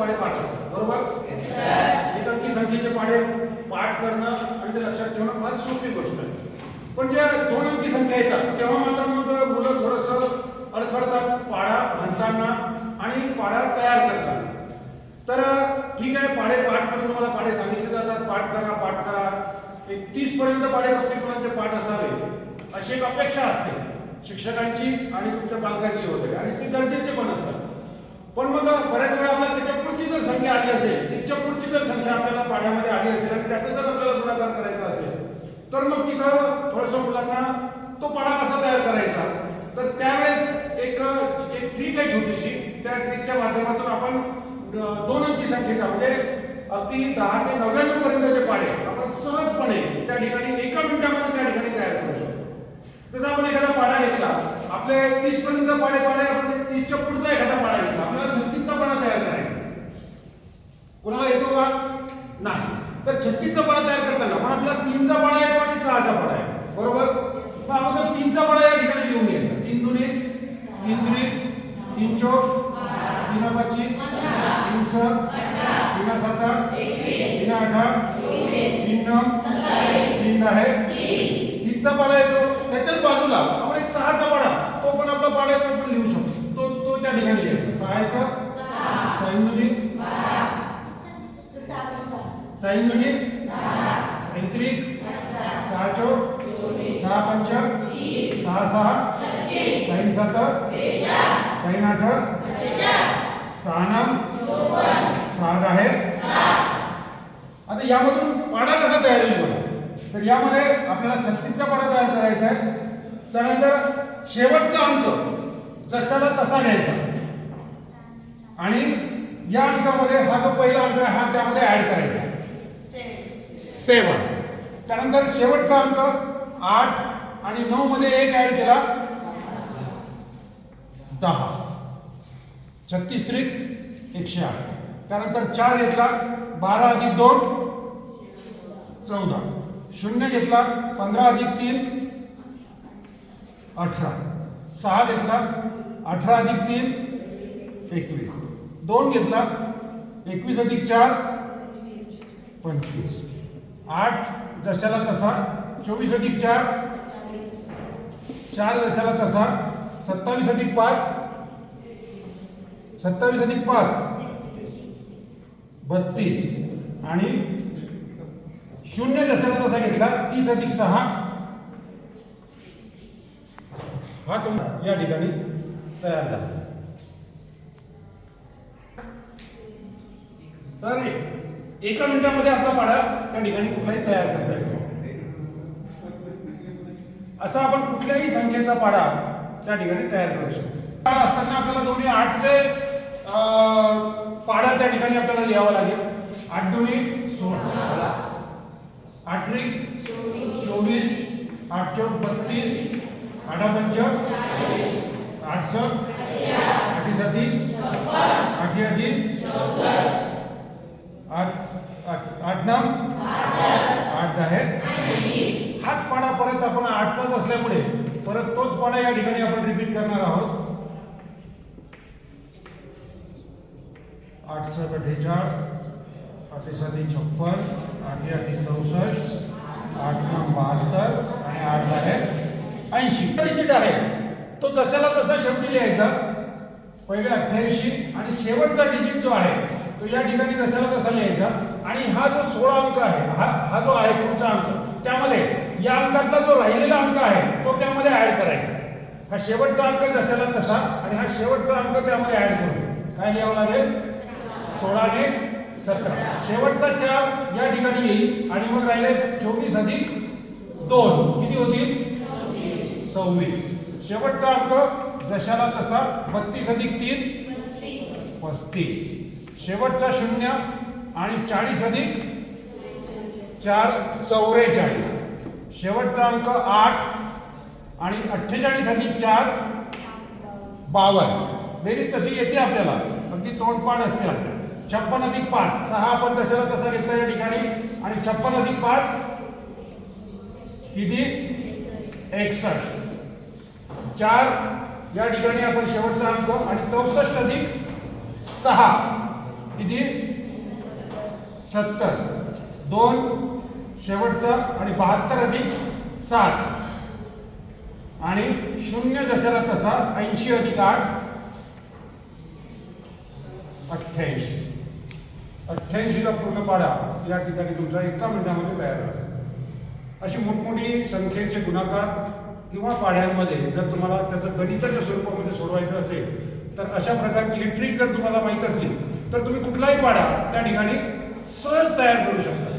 पाढे पाठ बरोबर? एक अंकी संख्येचे पाढे पाठ करणं आणि ते लक्षात ठेवणं फार सोपी गोष्ट आहे. पण ज्या दोन अंकी संख्या येतात तेव्हा मात्र मग मुलं थोडंसं अडखडतात पाढा म्हणताना आणि पाढा तयार करतात. तर ठीक आहे पाढे पाठ करून तुम्हाला पाढे सांगितले जातात. पाठ करा पाठ करा. एक तीस पर्यंत पाढे प्रत्येक मुलांचे पाठ असावे? अशी एक अपेक्षा असते. शिक्षकांची आणि तुमच्या पालकांची वगैरे. आणि ते गरजेचे पण असतात. पण मग बऱ्याच वेळा आपल्याला त्याच्या आली असेल तिच्या पुढची जर संख्या आपल्याला पाण्यामध्ये आली असेल आणि त्याचा जर आपल्याला गुणाकार करायचा असेल तर मग तिथं थोडंसं मुलांना तो पाडा कसा तयार करायचा? तर त्यावेळेस एक एक ट्रिक आहे छोटीशी त्या ट्रिकच्या माध्यमातून आपण दोन अंकी संख्येचा म्हणजे अगदी दहा ते नव्याण्णव पर्यंत जे पाडे आपण सहजपणे त्या ठिकाणी एका मिनिटामध्ये त्या ठिकाणी तयार करू शकतो. जसं आपण एखादा पाडा घेतला आपले तीस पर्यंत पाडे पाडे आपण तीसच्या पुढचा एखादा पाढा घेतला आपल्याला छत्तीसचा पाढा तयार करायचा कुणाला येतो का नाही. तर छत्तीसचा पाढा तयार करताना पण आपला तीनचा पाढा येतो आणि सहाचा पाढा आहे. बरोबर? मग अगोदर तीनचा पाढा या ठिकाणी लिहून घ्यायचा तीन दुने तीन दुने तीन चौक तीन पाची तीन स तीन साता तीन आठ तीन नऊ तीन दहा. तीनचा पाढा येतो. त्याच्याच बाजूला आपण एक सहाचा पाढा तो पण आपला पाढा येतो पण लिहू शकतो. तो तो त्या ठिकाणी लिहायचा सहा येतं. सहा इंदुनी सहा म्हणजे? इंदुनी सैंत्रिक सहा चौक. सहा पंच. सहा सहा. सैन सात सैन आठ. सहा नऊ. सहा दहा. आता यामधून पाडा कसा तयार होईल बघा. तर यामध्ये आपल्याला छत्तीसचा पाडा तयार करायचा आहे. त्यानंतर शेवटचा अंक. जशाला तसा घ्यायचा. आणि या अंकामध्ये हा जो पहिला अंक आहे हा त्यामध्ये ऍड करायचा. सेवन. त्यानंतर शेवटचा अंक आठ आणि नऊ मध्ये एक ऍड केला. दहा. छत्तीस त्रिक एकशे आठ. त्यानंतर चार घेतला बारा अधिक दोन चौदा. शून्य घेतला पंधरा अधिक तीन अठरा. सहा घेतला अठरा अधिक तीन एकवीस. दोन घेतला एकवीस अधिक चार पंचवीस. आठ दशाला तसा चोवीस अधिक चार चार दशाला तसा सत्तावीस अधिक पाच सत्तावीस अधिक पाच बत्तीस. आणि शून्य दशाला तसा घेतला तीस अधिक सहा. हा तुम या ठिकाणी तयार झाला. चालेल. एका मिनिटामध्ये आपला पाढा त्या ठिकाणी कुठलाही तयार करता येतो. असा आपण कुठल्याही संख्येचा पाढा त्या ठिकाणी तयार करू शकतो. पाढा असताना आपल्याला दोन्ही आठचे पाढा त्या ठिकाणी आपल्याला लिहावा लागेल. आठ दोन्ही सोळा. आठ चोवीस. आठ चौक बत्तीस. आठा पंच आठ स आठी साती आठी आठी आठ आठ आठ नऊ आठ दहा हाच पाडा परत आपण आठचाच असल्यामुळे परत तोच पाडा या ठिकाणी आपण रिपीट करणार आहोत. आठशे अठ्ठेचाळीस अठ्ठेचाळ आठी साती छप्पन आठी आठी चौसष्ट आठ नऊ बहात्तर आणि आठ दहा ऐंशी. डिजिट आहे. तो जशाला तसा शेवटी लिहायचा. पहिले अठ्ठ्याऐंशी आणि शेवटचा डिजिट जो आहे तो या ठिकाणी कशाला तसा लिहायचा? आणि हा जो सोळा अंक आहे हा हा जो आहे पुढचा अंक त्यामध्ये या अंकातला जो राहिलेला अंक आहे तो त्यामध्ये ऍड करायचा. हा शेवटचा अंक जशाला तसा आणि हा शेवटचा अंक त्यामध्ये ऍड करू काय लिहावं लागेल? सोळा अधिक सतरा. शेवटचा चार या ठिकाणी येईल आणि मग राहिले चोवीस अधिक दोन. किती होतील? सव्वीस. शेवटचा अंक जशाला तसा बत्तीस अधिक तीन? पस्तीस. शेवटचा शून्य आणि चाळीस अधिक चार चौवेचाळीस शेवटचा अंक आठ आणि अठ्ठेचाळीस अधिक चार बावन्न बेरीज तशी येते आपल्याला अगदी तोंडपाठ असते आपल्याला. छप्पन अधिक पाच सहा आपण तशाला तसा घेतला या ठिकाणी आणि छप्पन अधिक पाच किती? एकसष्ट. चार या ठिकाणी आपण शेवटचा अंक आणि चौसष्ट अधिक सहा. किती? सत्तर. दोन शेवटचा आणि बहात्तर अधिक सात. आणि शून्य जशाला तसा ऐंशी अधिक आठ. अठ्ठ्याऐंशी. अठ्ठ्याऐंशीचा पूर्ण पाडा. या ठिकाणी तुमचा एका मिनिटामध्ये तयार झाला अशी मोठमोठी संख्येचे गुणाकार किंवा पाड्यांमध्ये जर तुम्हाला त्याचं गणिताच्या स्वरूपामध्ये सोडवायचं असेल तर अशा प्रकारची ही ट्रिक जर तुम्हाला माहीत असली तर तुम्ही कुठलाही पाडा त्या ठिकाणी सहज तयार करू शकता.